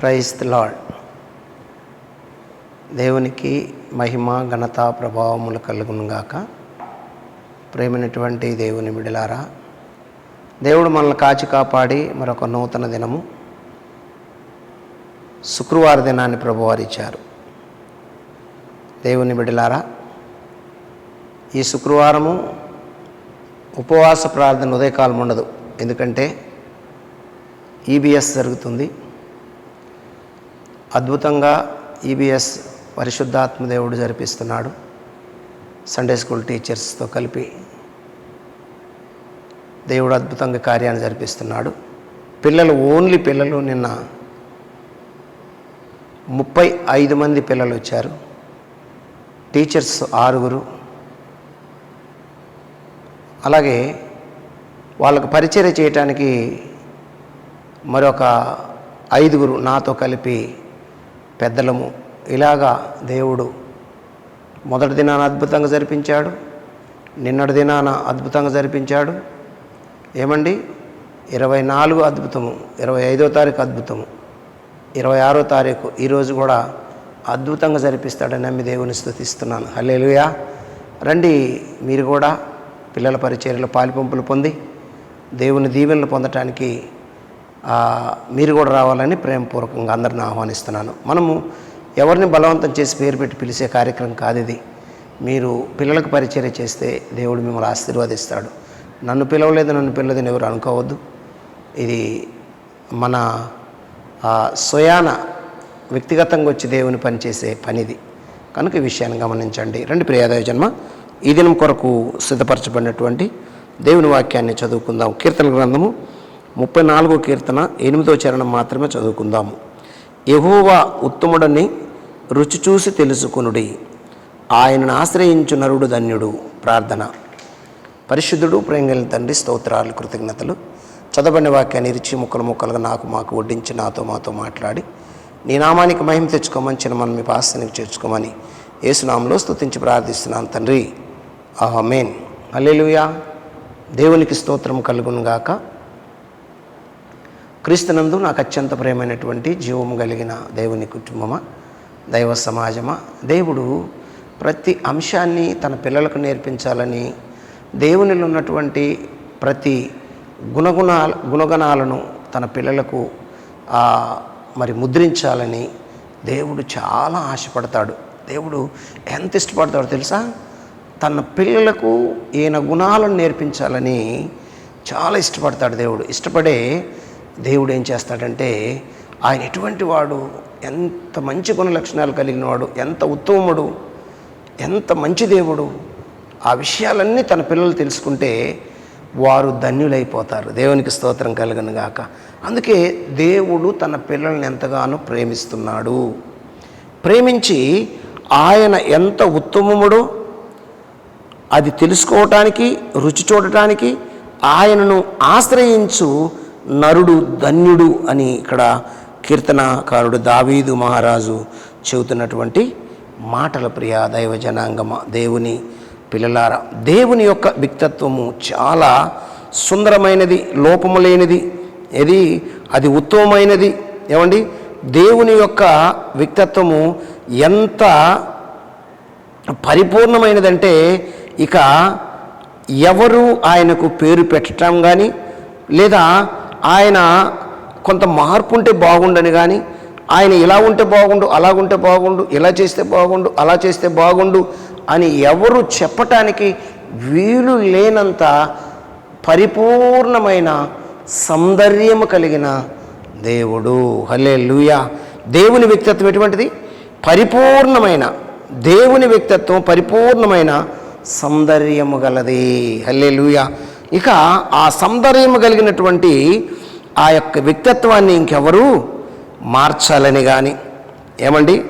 Praise lord దేవునికి మహిమ ఘనత ప్రభావములు కలుగునుగాక ప్రేమైనటువంటి దేవుని బిడలారా దేవుడు మనల్ని కాచి కాపాడి మరొక నూతన దినము శుక్రవార దినాన్ని ప్రభువారు ఇచ్చారు. దేవుని బిడలారా ఈ శుక్రవారము ఉపవాస ప్రార్థన ఉదయకాలం ఉండదు ఎందుకంటే ఈబిఎస్ జరుగుతుంది. అద్భుతంగా ఈబిఎస్ పరిశుద్ధాత్మ దేవుడు జరిపిస్తున్నాడు. సండే స్కూల్ టీచర్స్తో కలిపి దేవుడు అద్భుతంగా కార్యాన్ని జరిపిస్తున్నాడు. పిల్లలు ఓన్లీ పిల్లలు నిన్న ముప్పై ఐదు మంది పిల్లలు వచ్చారు. టీచర్స్ ఆరుగురు. అలాగే వాళ్ళకు పరిచర్య చేయటానికి మరొక ఐదుగురు నాతో కలిపి పెద్దలము. ఇలాగా దేవుడు మొదటి దినాన అద్భుతంగా జరిపించాడు నిన్నటి దినాన అద్భుతంగా జరిపించాడు. ఏమండి? ఇరవై నాలుగు అద్భుతము ఇరవై ఐదో తారీఖు అద్భుతము. ఇరవై ఆరో తారీఖు ఈరోజు కూడా అద్భుతంగా జరిపిస్తాడని నమ్మి దేవుని స్థుతిస్తున్నాను. హల్లేలుయా. రండి మీరు కూడా పిల్లల పరిచర్యలో పాలిపంపులు పొంది దేవుని దీవెనలు పొందటానికి మీరు కూడా రావాలని ప్రేమపూర్వకంగా అందరిని ఆహ్వానిస్తున్నాను. మనము ఎవరిని బలవంతం చేసి పేరు పెట్టి పిలిచే కార్యక్రమం కాదు ఇది. మీరు పిల్లలకు పరిచర్య చేస్తే దేవుడు మిమ్మల్ని ఆశీర్వదిస్తాడు. నన్ను పిలవలేదు నన్ను పిలవలేదని ఎవరు అనుకోవద్దు. ఇది మన స్వయాన వ్యక్తిగతంగా వచ్చి దేవుని పనిచేసే పనిది. కనుక ఈ విషయాన్ని గమనించండి. రెండు ప్రియాదయ జన్మ. ఈ దినం కొరకు సిద్ధపరచబడినటువంటి దేవుని వాక్యాన్ని చదువుకుందాం. కీర్తన గ్రంథము ముప్పై నాలుగో కీర్తన ఎనిమిదో చరణం మాత్రమే చదువుకుందాము. యహోవా ఉత్తముడని రుచి చూసి తెలుసుకునుడి. ఆయనను ఆశ్రయించు నరుడు ధన్యుడు. ప్రార్థన. పరిశుద్ధుడు ప్రేంగలిన తండ్రి స్తోత్రాలు కృతజ్ఞతలు. చదవని వాక్యాన్ని ఇరిచి ముక్కలు ముక్కలుగా నాకు మాకు వడ్డించి నాతో మాతో మాట్లాడి నీ నామానికి మహిమ తెచ్చుకోమని చిన్న మనం మీ పాస్తానికి చేర్చుకోమని ఏసునామంలో స్తుతించి ప్రార్థిస్తున్నాను తండ్రి. ఆమెన్. అల్లెలుయా దేవునికి స్తోత్రం కలుగును గాక. క్రీస్తునందు నాకు అత్యంత ప్రేమైనటువంటి జీవము కలిగిన దేవుని కుటుంబమా దైవ సమాజమా? దేవుడు ప్రతి అంశాన్ని తన పిల్లలకు నేర్పించాలని దేవునిలో ఉన్నటువంటి ప్రతి గుణగుణాల గుణగణాలను తన పిల్లలకు మరి ముద్రించాలని దేవుడు చాలా ఆశపడతాడు. దేవుడు ఎంత ఇష్టపడతాడో తెలుసా? తన పిల్లలకు ఈయన గుణాలను నేర్పించాలని చాలా ఇష్టపడతాడు దేవుడు. ఇష్టపడే దేవుడు ఏం చేస్తాడంటే ఆయన ఎటువంటి వాడు ఎంత మంచి గుణ లక్షణాలు కలిగిన వాడు ఎంత ఉత్తముడు ఎంత మంచి దేవుడు ఆ విషయాలన్నీ తన పిల్లలు తెలుసుకుంటే వారు ధన్యులైపోతారు. దేవునికి స్తోత్రం కలగను గాక. అందుకే దేవుడు తన పిల్లల్ని ఎంతగానో ప్రేమిస్తున్నాడు. ప్రేమించి ఆయన ఎంత ఉత్తమముడో అది తెలుసుకోవటానికి రుచి చూడటానికి ఆయనను ఆశ్రయించు నరుడు ధన్యుడు అని ఇక్కడ కీర్తనకారుడు దావీదు మహారాజు చెబుతున్నటువంటి మాటల ప్రియ దైవ జనాంగమ దేవుని పిల్లలారా దేవుని యొక్క వ్యక్తత్వము చాలా సుందరమైనది లోపము లేనిది ఇది అది ఉత్తమమైనది. ఏమండి? దేవుని యొక్క వ్యక్తత్వము ఎంత పరిపూర్ణమైనదంటే ఇక ఎవరు ఆయనకు పేరు పెట్టడం కానీ లేదా ఆయన కొంత మార్పు ఉంటే బాగుండని కానీ ఆయన ఇలా ఉంటే బాగుండు అలా ఉంటే బాగుండు ఇలా చేస్తే బాగుండు అలా చేస్తే బాగుండు అని ఎవరు చెప్పటానికి వీలు లేనంత పరిపూర్ణమైన సౌందర్యము కలిగిన దేవుడు. హలే దేవుని వ్యక్తిత్వం ఎటువంటిది? పరిపూర్ణమైన దేవుని వ్యక్తిత్వం పరిపూర్ణమైన సౌందర్యము గలది. హల్లే ఇక ఆ సౌందర్యము కలిగినటువంటి ఆ యొక్క వ్యక్తిత్వాన్ని ఇంకెవరు మార్చాలని కానీ ఏమండి?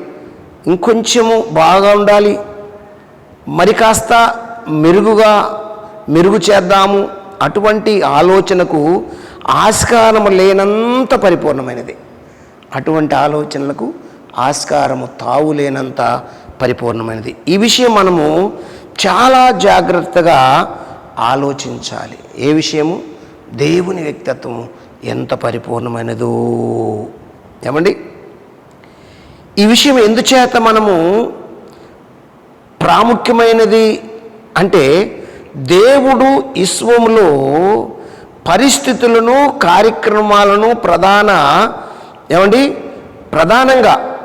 ఇంకొంచెము బాగా ఉండాలి. మరి కాస్త మెరుగుగా మెరుగు చేద్దాము అటువంటి ఆలోచనకు ఆస్కారము లేనంత పరిపూర్ణమైనది. అటువంటి ఆలోచనలకు ఆస్కారము తావు లేనంత పరిపూర్ణమైనది. ఈ విషయం మనము చాలా జాగ్రత్తగా ఆలోచించాలి. ఏ విషయము? దేవుని వ్యక్తిత్వము ఎంత పరిపూర్ణమైనదో. ఏమండి? ఈ విషయం ఎందుచేత మనము ప్రాముఖ్యమైనది అంటే దేవుడు ఇస్వములో పరిస్థితులను కార్యక్రమాలను ప్రధాన ఏమండి? ప్రధానంగా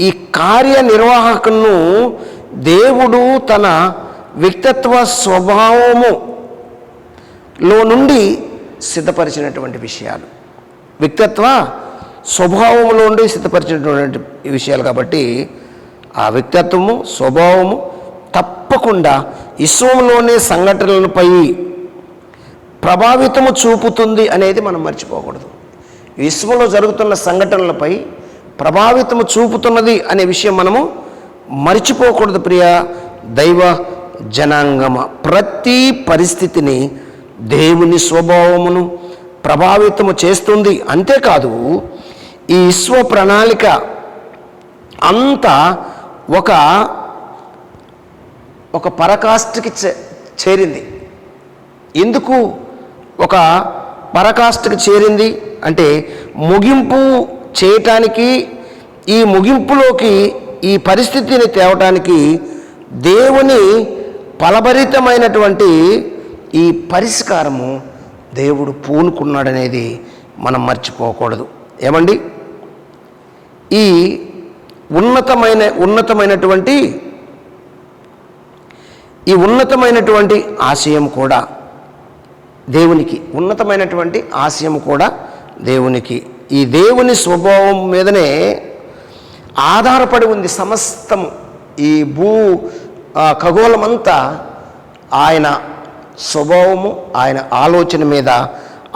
ఈ కార్యనిర్వాహకును దేవుడు తన వ్యక్తిత్వ స్వభావము లో నుండి సిద్ధపరిచినటువంటి విషయాలు. వ్యక్తిత్వ స్వభావంలో నుండి సిద్ధపరిచినటువంటి విషయాలు కాబట్టి ఆ వ్యక్తిత్వము స్వభావము తప్పకుండా విశ్వంలోనే సంఘటనలపై ప్రభావితము చూపుతుంది అనేది మనం మర్చిపోకూడదు. విశ్వంలో జరుగుతున్న సంఘటనలపై ప్రభావితము చూపుతున్నది అనే విషయం మనము మర్చిపోకూడదు ప్రియ. దైవ జనాంగమ ప్రతి పరిస్థితిని దేవుని స్వభావమును ప్రభావితము చేస్తుంది. అంతేకాదు ఈ విశ్వ ప్రణాళిక అంతా ఒక ఒక పరకాష్ఠకి చే చేరింది. ఎందుకు ఒక పరకాష్ఠకి చేరింది అంటే ముగింపు చేయటానికి ఈ ముగింపులోకి ఈ పరిస్థితిని తేవటానికి దేవుని ఫలభరితమైనటువంటి ఈ పరిష్కారము దేవుడు పూనుకున్నాడనేది మనం మర్చిపోకూడదు. ఏమండి? ఈ ఉన్నతమైన ఉన్నతమైనటువంటి ఈ ఉన్నతమైనటువంటి ఆశయం కూడా దేవునికి ఉన్నతమైనటువంటి ఆశయం కూడా దేవునికి. ఈ దేవుని స్వభావం మీదనే ఆధారపడి ఉంది సమస్తము. ఈ భూ ఆ, ఖగోళమంతా ఆయన స్వభావము ఆయన ఆలోచన మీద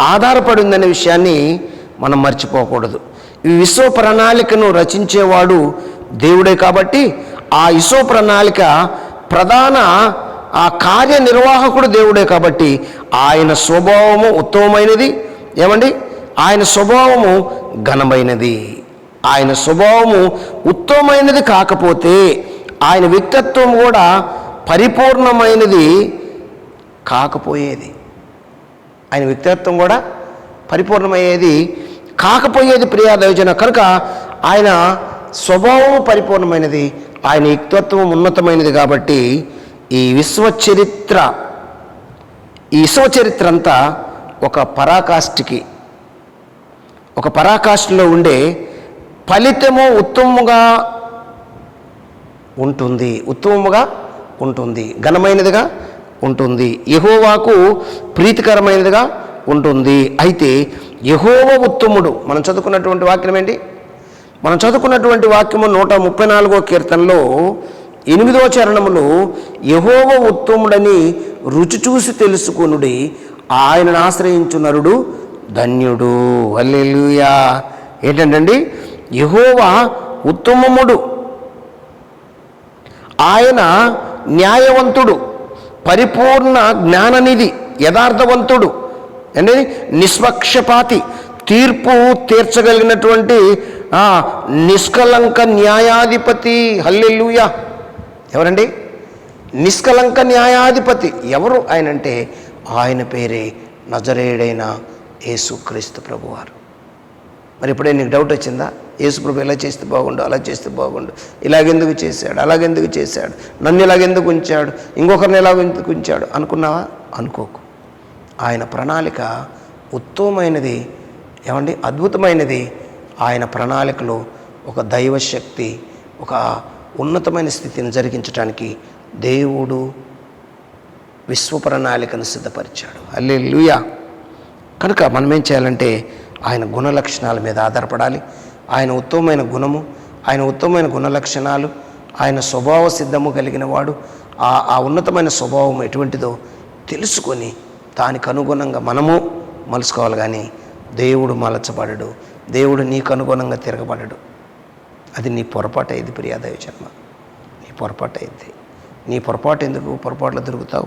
ఆధారపడి ఉందనే విషయాన్ని మనం మర్చిపోకూడదు. ఈ విశ్వ ప్రణాళికను రచించేవాడు దేవుడే కాబట్టి ఆ విశ్వ ప్రణాళిక ప్రధాన ఆ కార్యనిర్వాహకుడు దేవుడే కాబట్టి ఆయన స్వభావము ఉత్తమమైనది. ఏమండి? ఆయన స్వభావము ఘనమైనది. ఆయన స్వభావము ఉత్తమమైనది కాకపోతే ఆయన వ్యక్తిత్వం కూడా పరిపూర్ణమైనది కాకపోయేది. ఆయన వ్యక్తిత్వం కూడా పరిపూర్ణమయ్యేది కాకపోయేది ప్రియా కనుక ఆయన స్వభావం పరిపూర్ణమైనది ఆయన వ్యక్తిత్వం ఉన్నతమైనది కాబట్టి ఈ విశ్వ చరిత్ర ఈ విశ్వ చరిత్ర అంతా ఒక పరాకాష్ఠకి. ఒక పరాకాష్ఠలో ఉండే ఫలితము ఉత్తమంగా ఉంటుంది ఉత్తమముగా ఉంటుంది ఘనమైనదిగా ఉంటుంది. యహోవాకు ప్రీతికరమైనదిగా ఉంటుంది. అయితే యహోవ ఉత్తముడు మనం చదువుకున్నటువంటి వాక్యం ఏంటి? మనం చదువుకున్నటువంటి వాక్యము నూట ముప్పై నాలుగో కీర్తనలో ఎనిమిదో చరణములో యహోవ ఉత్తముడని రుచి చూసి తెలుసుకొనుడి ఆయనను ఆశ్రయించు నరుడు ధన్యుడు. హల్లెలూయా. ఏంటంటండి? యహోవా ఉత్తమముడు. ఆయన న్యాయవంతుడు పరిపూర్ణ జ్ఞాననిధి యథార్థవంతుడు అంటే నిష్పక్షపాతి తీర్పు తీర్చగలిగినటువంటి నిష్కలంక న్యాయాధిపతి హల్లెలూయా. ఎవరండి? నిష్కలంక న్యాయాధిపతి. ఎవరు? ఆయన అంటే ఆయన పేరే నజరేడైన యేసుక్రీస్తు ప్రభువారు. మరి ఇప్పుడే నీకు డౌట్ వచ్చిందా? యేసుప్రభు ఇలా చేస్తే బాగుండు అలా చేస్తే బాగుండు ఇలాగెందుకు చేశాడు అలాగెందుకు చేశాడు నన్ను ఇలాగెందుకు ఉంచాడు ఇంకొకరిని ఎలాగెందుకు ఉంచాడు అనుకున్నావా? అనుకోకు. ఆయన ప్రణాళిక ఉత్తమమైనది. ఏమండి? అద్భుతమైనది. ఆయన ప్రణాళికలో ఒక దైవశక్తి ఒక ఉన్నతమైన స్థితిని జరిగించడానికి దేవుడు విశ్వ ప్రణాళికను సిద్ధపరిచాడు. అల్లెలుయా కనుక మనం ఏం చేయాలంటే ఆయన గుణ లక్షణాల మీద ఆధారపడాలి. ఆయన ఉత్తమమైన గుణము ఆయన ఉత్తమమైన గుణ లక్షణాలు ఆయన స్వభావ సిద్ధము కలిగిన వాడు ఆ ఆ ఉన్నతమైన స్వభావం ఎటువంటిదో తెలుసుకొని దానికి అనుగుణంగా మనము మలుసుకోవాలి కానీ దేవుడు మలచబడడు. దేవుడు నీకు అనుగుణంగా తిరగబడడు. అది నీ పొరపాటు అయింది ప్రియాదేవి జన్మ నీ పొరపాటు అయింది నీ పొరపాటు ఎందుకు? పొరపాట్లు దొరుకుతావు?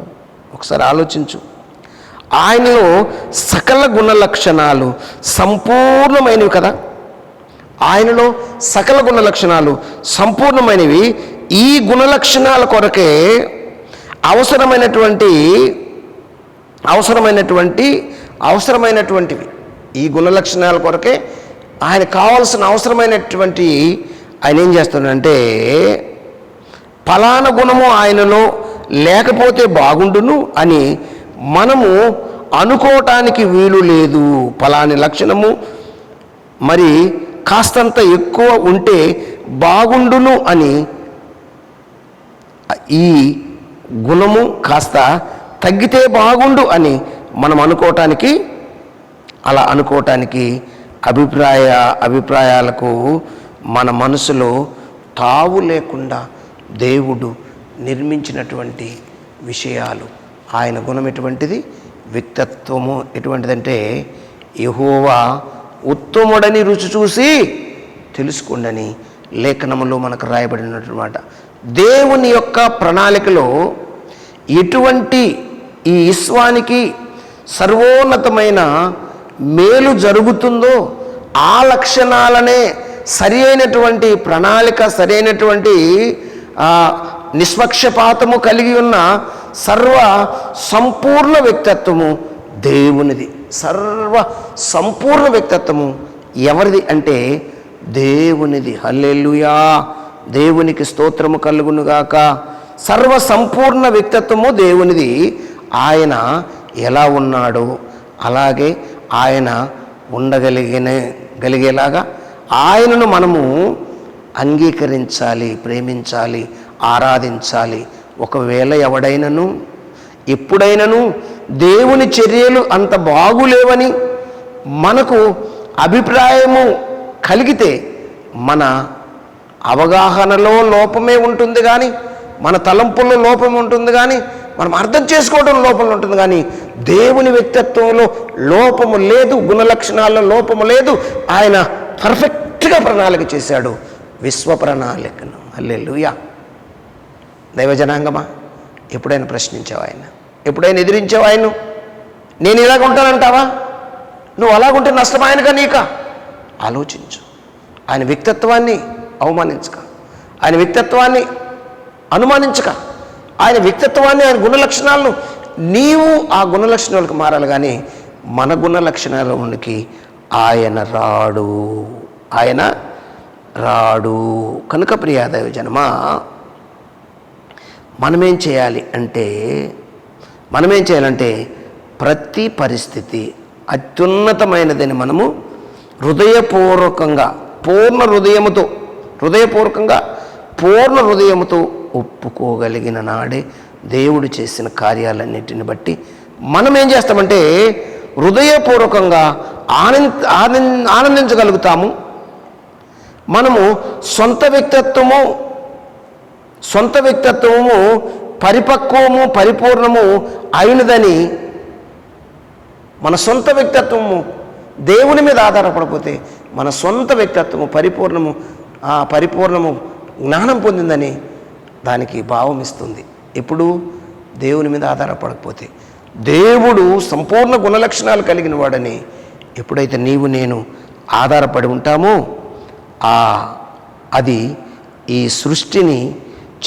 ఒకసారి ఆలోచించు. ఆయనలో సకల గుణ లక్షణాలు సంపూర్ణమైనవి కదా? ఆయనలో సకల గుణ లక్షణాలు సంపూర్ణమైనవి. ఈ గుణ లక్షణాల కొరకే అవసరమైనటువంటి అవసరమైనటువంటి అవసరమైనటువంటివి. ఈ గుణ లక్షణాల కొరకే ఆయన కావాల్సిన అవసరమైనటువంటి ఆయన ఏం చేస్తున్నాడంటే ఫలాన గుణము ఆయనలో లేకపోతే బాగుండును అని మనము అనుకోవటానికి వీలు లేదు. ఫలాని లక్షణము మరి కాస్తంత ఎక్కువ ఉంటే బాగుండును అని ఈ గుణము కాస్త తగ్గితే బాగుండు అని మనం అనుకోవటానికి అలా అనుకోవటానికి అభిప్రాయ అభిప్రాయాలకు మన మనసులో తావు లేకుండా దేవుడు నిర్మించినటువంటి విషయాలు. ఆయన గుణం ఎటువంటిది? వ్యక్తత్వము ఎటువంటిదంటే యహోవా ఉత్తముడని రుచి చూసి తెలుసుకోండని లేఖనములో మనకు రాయబడినటువంటి దేవుని యొక్క ప్రణాళికలో ఎటువంటి ఈ విశ్వానికి సర్వోన్నతమైన మేలు జరుగుతుందో ఆ లక్షణాలనే సరి అయినటువంటి ప్రణాళిక సరైనటువంటి నిష్పక్షపాతము కలిగి ఉన్న సర్వ సంపూర్ణ వ్యక్తిత్వము దేవునిది. సర్వ సంపూర్ణ వ్యక్తిత్వము ఎవరిది అంటే దేవునిది. హల్లెలుయా. దేవునికి స్తోత్రము కలుగునుగాక. సర్వ సంపూర్ణ వ్యక్తిత్వము దేవునిది. ఆయన ఎలా ఉన్నాడో అలాగే ఆయన ఉండగలిగిన గలిగేలాగా ఆయనను మనము అంగీకరించాలి ప్రేమించాలి ఆరాధించాలి. ఒకవేళ ఎవడైనను ఎప్పుడైనను దేవుని చర్యలు అంత బాగులేవని మనకు అభిప్రాయము కలిగితే మన అవగాహనలో లోపమే ఉంటుంది కానీ మన తలంపుల్లో లోపం ఉంటుంది కానీ మనం అర్థం చేసుకోవడం లోపం ఉంటుంది కానీ దేవుని వ్యక్తిత్వంలో లోపము లేదు గుణలక్షణాల్లో లోపము లేదు ఆయన పర్ఫెక్ట్గా ప్రణాళిక చేశాడు. విశ్వ ప్రణాళికను. అల్లెలుయా దైవజనాంగమా? ఎప్పుడైనా ప్రశ్నించావు ఆయన? ఎప్పుడైనా ఎదిరించావు ఆయన నేను ఇలాగ ఉంటానంటావా? నువ్వు అలాగుంటే నష్టమాయనగా నీక? ఆలోచించు. ఆయన వ్యక్తిత్వాన్ని అవమానించక. ఆయన వ్యక్తిత్వాన్ని అనుమానించక. ఆయన వ్యక్తిత్వాన్ని ఆయన గుణ లక్షణాలను నీవు ఆ గుణ లక్షణాలకు మారాలి కానీ మన గుణ లక్షణాలకి ఆయన రాడు. ఆయన రాడు. కనుక ప్రియాదేవి జనమా మనమేం చేయాలి అంటే మనమేం చేయాలంటే ప్రతి పరిస్థితి అత్యున్నతమైనదని మనము హృదయపూర్వకంగా పూర్ణ హృదయముతో హృదయపూర్వకంగా పూర్ణ హృదయముతో ఒప్పుకోగలిగిన నాడే దేవుడు చేసిన కార్యాలన్నిటిని బట్టి మనం ఏం చేస్తామంటే హృదయపూర్వకంగా ఆనంద ఆనంద ఆనందించగలుగుతాము. మనము సొంత వ్యక్తిత్వము సొంత వ్యక్తిత్వము పరిపక్వము పరిపూర్ణము అయినదని మన సొంత వ్యక్తిత్వము దేవుని మీద ఆధారపడిపోతే మన సొంత వ్యక్తిత్వము పరిపూర్ణము ఆ పరిపూర్ణము జ్ఞానం పొందిందని దానికి భావం ఇస్తుంది. ఎప్పుడు దేవుని మీద ఆధారపడకపోతే. దేవుడు సంపూర్ణ గుణలక్షణాలు కలిగిన వాడని ఎప్పుడైతే నీవు నేను ఆధారపడి ఉంటామో ఆ అది ఈ సృష్టిని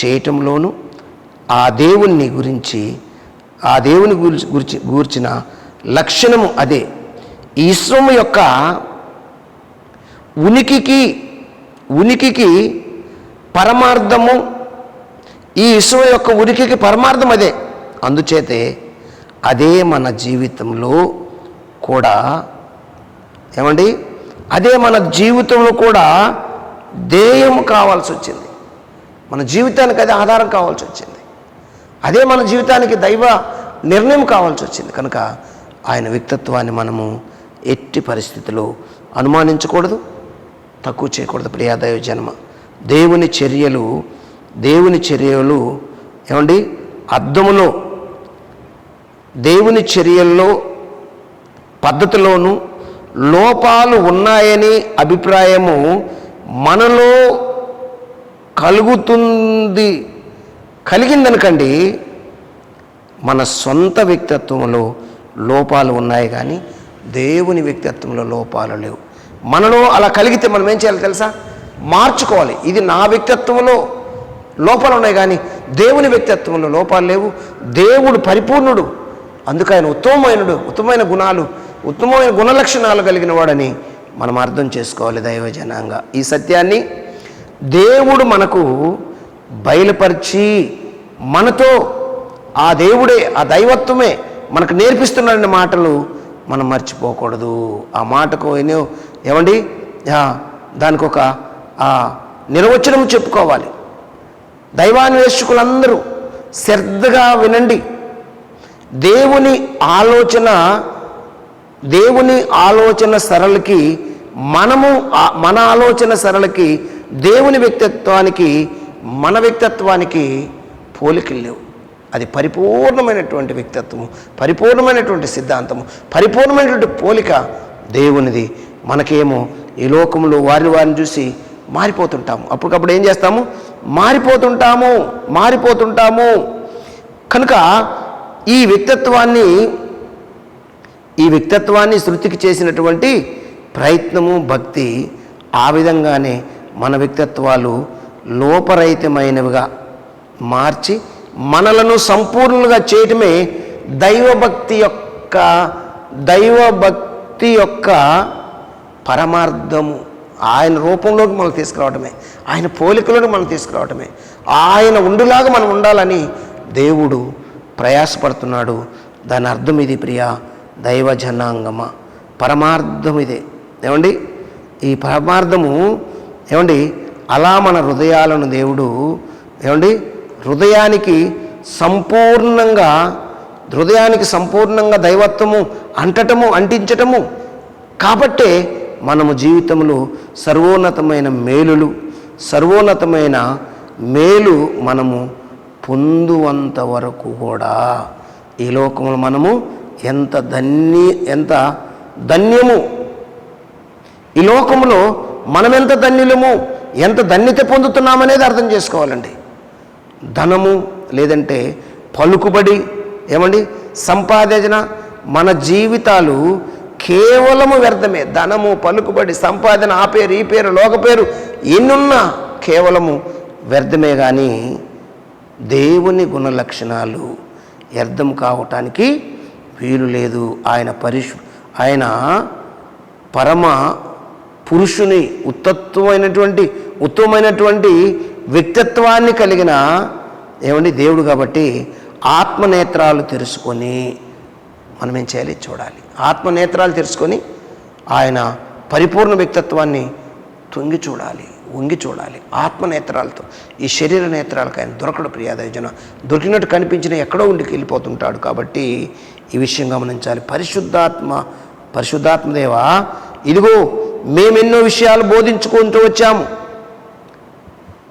చేయటంలోనూ ఆ దేవుణ్ణి గురించి ఆ దేవుని గురించి గురించి గూర్చిన లక్షణము అదే. ఈ యొక్క ఉనికికి ఉనికికి పరమార్థము ఈ విశ్వం యొక్క ఉనికికి పరమార్థం అదే. అందుచేతే అదే మన జీవితంలో కూడా ఏమండి? అదే మన జీవితంలో కూడా ధ్యేయం కావాల్సి వచ్చింది మన జీవితానికి అదే ఆధారం కావాల్సి వచ్చింది అదే మన జీవితానికి దైవ నిర్ణయం కావాల్సి వచ్చింది. కనుక ఆయన వ్యక్తిత్వాన్ని మనము ఎట్టి పరిస్థితిలో అనుమానించకూడదు తక్కువ చేయకూడదు. ప్రియాదైవ జన్మ దేవుని చర్యలు దేవుని చర్యలు ఏమండి? అద్దములో దేవుని చర్యల్లో పద్ధతిలోను లోపాలు ఉన్నాయని అభిప్రాయము మనలో కలుగుతుంది కలిగిందనకండి మన సొంత వ్యక్తిత్వంలో లోపాలు ఉన్నాయి కానీ దేవుని వ్యక్తిత్వంలో లోపాలు లేవు. మనలో అలా కలిగితే మనం ఏం చేయాలి తెలుసా? మార్చుకోవాలి. ఇది నా వ్యక్తిత్వంలో లోపాలు ఉన్నాయి కానీ దేవుని వ్యక్తిత్వంలో లోపాలు లేవు. దేవుడు పరిపూర్ణుడు. అందుకు ఆయన ఉత్తమమైనడు. ఉత్తమమైన గుణాలు ఉత్తమమైన గుణలక్షణాలు కలిగిన వాడని మనం అర్థం చేసుకోవాలి దైవజనాంగా ఈ సత్యాన్ని దేవుడు మనకు బయలుపరిచి మనతో ఆ దేవుడే ఆ దైవత్వమే మనకు నేర్పిస్తున్నాడనే మాటలు మనం మర్చిపోకూడదు. ఆ మాటకు ఎన్నో ఏమండి? దానికి ఒక ఆ నిర్వచనం చెప్పుకోవాలి. దైవాన్వేషకులందరూ శ్రద్ధగా వినండి. దేవుని ఆలోచన దేవుని ఆలోచన సరళకి మనము మన ఆలోచన సరళకి దేవుని వ్యక్తిత్వానికి మన వ్యక్తిత్వానికి పోలికలు లేవు. అది పరిపూర్ణమైనటువంటి వ్యక్తిత్వము పరిపూర్ణమైనటువంటి సిద్ధాంతము పరిపూర్ణమైనటువంటి పోలిక దేవునిది. మనకేమో ఈ లోకంలో వారిని వారిని చూసి మారిపోతుంటాము. అప్పటికప్పుడు ఏం చేస్తాము? మారిపోతుంటాము మారిపోతుంటాము. కనుక ఈ వ్యక్తిత్వాన్ని ఈ వ్యక్తిత్వాన్ని శృతికి చేసినటువంటి ప్రయత్నము భక్తి ఆ విధంగానే మన వ్యక్తిత్వాలు లోపరహితమైనవిగా మార్చి మనలను సంపూర్ణంగా చేయటమే దైవభక్తి యొక్క దైవభక్తి యొక్క పరమార్థము. ఆయన రూపంలోకి మనం తీసుకురావటమే. ఆయన పోలికలోకి మనం తీసుకురావటమే. ఆయన ఉండులాగా మనం ఉండాలని దేవుడు ప్రయాసపడుతున్నాడు. దాని అర్థం ఇది ప్రియ. దైవ జనాంగమ పరమార్థం ఇదే ఏమండి? ఈ పరమార్థము ఏమండి? అలా మన హృదయాలను దేవుడు ఏమండి? హృదయానికి సంపూర్ణంగా హృదయానికి సంపూర్ణంగా దైవత్వము అంటటము అంటించటము. కాబట్టే మనము జీవితంలో సర్వోన్నతమైన మేలులు సర్వోన్నతమైన మేలు మనము పొందువంత వరకు కూడా. ఈ లోకంలో మనము ఎంత ధన్య ఎంత ధన్యము? ఈ లోకంలో మనమెంత ధన్యులము? ఎంత ధన్యత పొందుతున్నామనేది అర్థం చేసుకోవాలండి. ధనము లేదంటే పలుకుబడి ఏమండి? సంపాదన మన జీవితాలు కేవలము వ్యర్థమే. ధనము పలుకుబడి సంపాదన ఆ పేరు ఈ పేరు లోక పేరు ఎన్నున్నా కేవలము వ్యర్థమే కానీ దేవుని గుణ లక్షణాలు వ్యర్థం కావటానికి వీలు లేదు. ఆయన పరిశు ఆయన పరమ పురుషుని ఉత్తత్వమైనటువంటి ఉత్తమమైనటువంటి వ్యక్తిత్వాన్ని కలిగిన ఏమండి దేవుడు కాబట్టి ఆత్మనేత్రాలు తెరుచుకొని మనం ఏం చేయాలి? చూడాలి. ఆత్మనేత్రాలు తెరుచుకొని ఆయన పరిపూర్ణ వ్యక్తిత్వాన్ని తొంగి చూడాలి వంగి చూడాలి. ఆత్మనేత్రాలతో ఈ శరీర నేత్రాలకు ఆయన దొరకడు ప్రియాదయజన దొరికినట్టు కనిపించిన ఎక్కడో ఉండికి వెళ్ళిపోతుంటాడు కాబట్టి ఈ విషయం గమనించాలి. పరిశుద్ధాత్మ పరిశుద్ధాత్మదేవా ఇదిగో మేమెన్నో విషయాలు బోధించుకుంటూ వచ్చాము.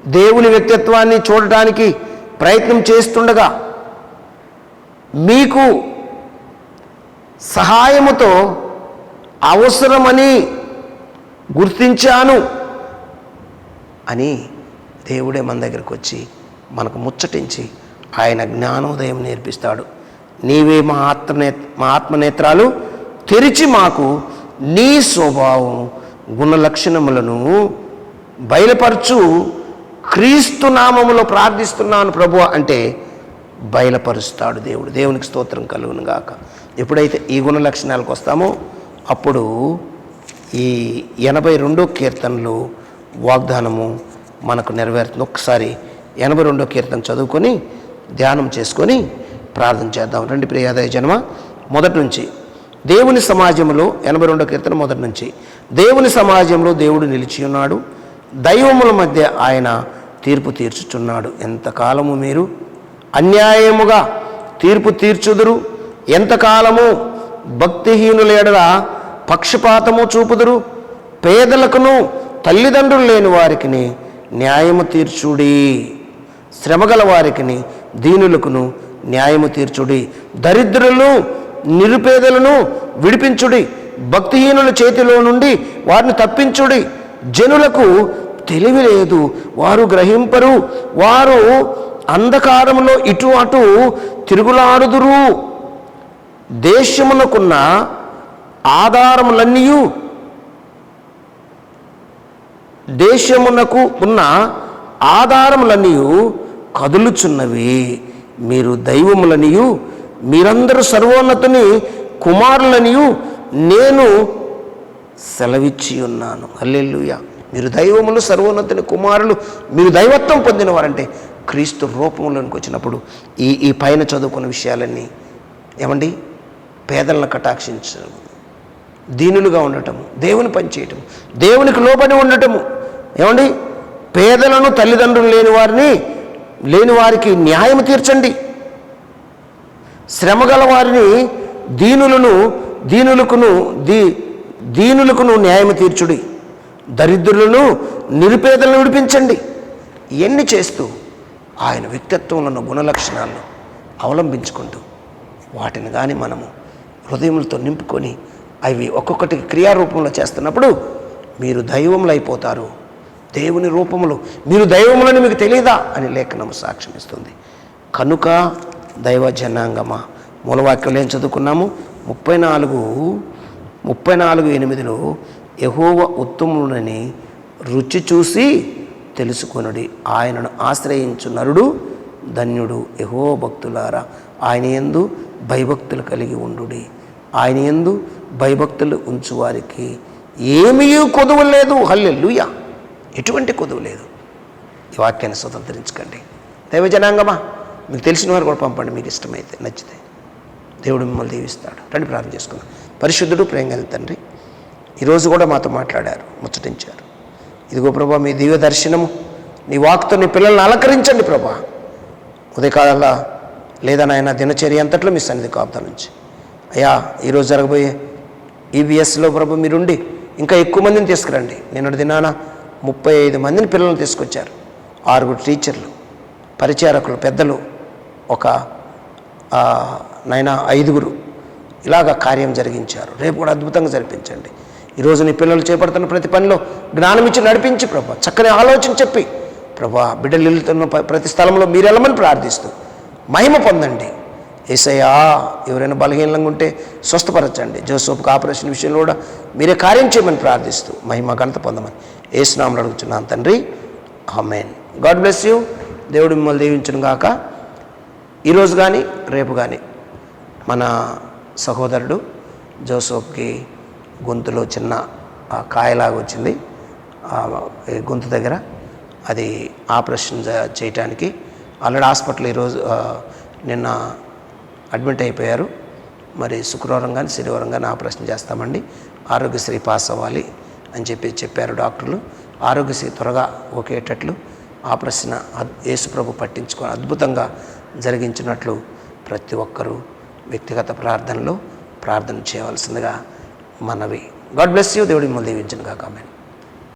దేవుని వ్యక్తిత్వాన్ని చూడటానికి ప్రయత్నం చేస్తుండగా మీకు సహాయముతో అవసరమని గుర్తించాను అని దేవుడే మన దగ్గరికి వచ్చి మనకు ముచ్చటించి ఆయన జ్ఞానోదయం నేర్పిస్తాడు. నీవే మా ఆత్మనే మా ఆత్మనేత్రాలు తెరిచి మాకు నీ స్వభావం గుణలక్షణములను బయలుపరచు క్రీస్తు నామములో ప్రార్థిస్తున్నాను ప్రభు అంటే బయలుపరుస్తాడు దేవుడు. దేవునికి స్తోత్రం కలుగును గాక. ఎప్పుడైతే ఈ గుణ లక్షణాలకు వస్తామో అప్పుడు ఈ ఎనభై రెండో కీర్తనలు వాగ్దానము మనకు నెరవేరుతుంది. ఒకసారి ఎనభై రెండో కీర్తన చదువుకొని ధ్యానం చేసుకొని ప్రార్థన చేద్దాం. రండి ప్రియాదయ జన్మ మొదటి నుంచి దేవుని సమాజంలో ఎనభై రెండో కీర్తన మొదటి నుంచి దేవుని సమాజంలో దేవుడు నిలిచి ఉన్నాడు. దైవముల మధ్య ఆయన తీర్పు తీర్చుచున్నాడు. ఎంతకాలము మీరు అన్యాయముగా తీర్పు తీర్చుదురు? ఎంతకాలము భక్తిహీనుల ఎడల పక్షపాతము చూపుదురు? పేదలకును తల్లిదండ్రులు లేని వారికి న్యాయము తీర్చుడి. శ్రమగల వారికి దీనులకును న్యాయము తీర్చుడి. దరిద్రులను నిరుపేదలను విడిపించుడి. భక్తిహీనుల చేతిలో నుండి వారిని తప్పించుడి. జనులకు తెలివి లేదు. వారు గ్రహింపరు. వారు అంధకారంలో ఇటు అటు తిరుగులాడుదురు. దేశమునకున్న ఆధారములన్నీ దేశమునకు ఉన్న ఆధారములన్నీ కదులుచున్నవి. మీరు దైవములనియు మీరందరూ సర్వోన్నతుని కుమారులనియు నేను సెలవిచ్చి ఉన్నాను. హల్లెలూయా. మీరు దైవములు సర్వోన్నతుని కుమారులు మీరు దైవత్వం పొందినవారంటే క్రీస్తు రూపంలోనికి వచ్చినప్పుడు ఈ ఈ పైన చదువుకున్న విషయాలన్నీ ఏమండి? పేదలను కటాక్షించడం దీనులుగా ఉండటము దేవుని పనిచేయటము దేవునికి లోబడి ఉండటము. ఏమండి? పేదలను తల్లిదండ్రులు లేని వారిని లేని వారికి న్యాయం తీర్చండి. శ్రమగల వారిని దీనులను దీనులకును దీ దీనులకును న్యాయం తీర్చుడి. దరిద్రులను నిరుపేదలను విడిపించండి. ఇవన్నీ చేస్తూ ఆయన వ్యక్తిత్వంలో ఉన్న గుణలక్షణాలను అవలంబించుకుంటూ వాటిని కానీ మనము హృదయములతో నింపుకొని అవి ఒక్కొక్కటి క్రియారూపంలో చేస్తున్నప్పుడు మీరు దైవములు అయిపోతారు. దేవుని రూపములు. మీరు దైవములని మీకు తెలియదా అని లేఖనము సాక్ష్యం ఇస్తుంది కనుక దైవ జనాంగమా మూలవాక్యంలో ఏం చదువుకున్నాము? ముప్పై నాలుగు ముప్పై నాలుగు ఎనిమిదిలో యహోవ ఉత్తముడని రుచి చూసి తెలుసుకొనుడి. ఆయనను ఆశ్రయించు నరుడు ధన్యుడు యహో భక్తులారా. ఆయన ఎందు భయభక్తులు కలిగి ఉండుడి. ఆయన ఎందు భయభక్తులు ఉంచు వారికి ఏమీ కొదువు లేదు. హల్లెలూయా! ఎటువంటి కొదువు లేదు. ఈ వాక్యాన్ని స్వతంత్రించుకోండి. దైవజనాంగమా? మీకు తెలిసిన వారు కూడా పంపండి. మీకు ఇష్టమైతే నచ్చితే. దేవుడు మిమ్మల్ని దీవిస్తాడు. రండి ప్రార్థన చేసుకుందాం. పరిశుద్ధుడు ప్రేమ తండ్రి. ఈరోజు కూడా మాతో మాట్లాడారు ముచ్చటించారు. ఇదిగో ప్రభా మీ దివ్య దర్శనము నీ వాక్తో నీ పిల్లల్ని అలంకరించండి ప్రభా. ఉదయకాల లేదా నాయన దినచర్య అంతట్లో మీ సన్నిధి కాపుతా నుంచి. అయ్యా ఈరోజు జరగబోయే ఈవీఎస్లో ప్రభు మీరుండి ఇంకా ఎక్కువ మందిని తీసుకురండి. నిన్న దినాన ముప్పై ఐదు మందిని పిల్లల్ని తీసుకొచ్చారు. ఆరుగురు టీచర్లు పరిచారకులు పెద్దలు ఒక నైనా ఐదుగురు ఇలాగ కార్యం జరిగించారు. రేపు కూడా అద్భుతంగా జరిపించండి. ఈరోజు నీ పిల్లలు చేపడుతున్న ప్రతి పనిలో జ్ఞానం ఇచ్చి నడిపించి ప్రభా చక్కని ఆలోచన చెప్పి ప్రభా బిడ్డలు వెళ్తున్న ప్రతి స్థలంలో మీరు వెళ్ళమని ప్రార్థిస్తూ మహిమ పొందండి. ఏసయ్యా ఎవరైనా బలహీనంగా ఉంటే స్వస్థపరచండి. జోసఫ్కి ఆపరేషన్ విషయంలో కూడా మీరే కార్యం చేయమని ప్రార్థిస్తూ మహిమ ఘనత పొందమని ఏసునామలు అడుగుతున్నాను తండ్రి. ఆమెన్. God bless you. దేవుడు మిమ్మల్ని దీవించను గాక. ఈరోజు కానీ రేపు కానీ మన సహోదరుడు జోసఫ్కి గొంతులో చిన్న కాయలాగా వచ్చింది. గొంతు దగ్గర అది ఆపరేషన్ చేయటానికి ఆల్రెడీ హాస్పిటల్ ఈరోజు నిన్న అడ్మిట్ అయిపోయారు. మరి శుక్రవారం కానీ శనివారం కానీ ఆపరేషన్ చేస్తామండి. ఆరోగ్యశ్రీ పాస్ అవ్వాలి అని చెప్పి చెప్పారు డాక్టర్లు. ఆరోగ్యశ్రీ త్వరగా ఒకేటట్లు ఆపరేషన్ అద్- యేసుప్రభు పట్టించుకొని అద్భుతంగా జరిగించినట్లు ప్రతి ఒక్కరూ వ్యక్తిగత ప్రార్థనలో ప్రార్థన చేయవలసిందిగా మనవి. గాడ్ బ్లెస్ యూ దేవుడి మిమ్మల్ని దీవించను కాక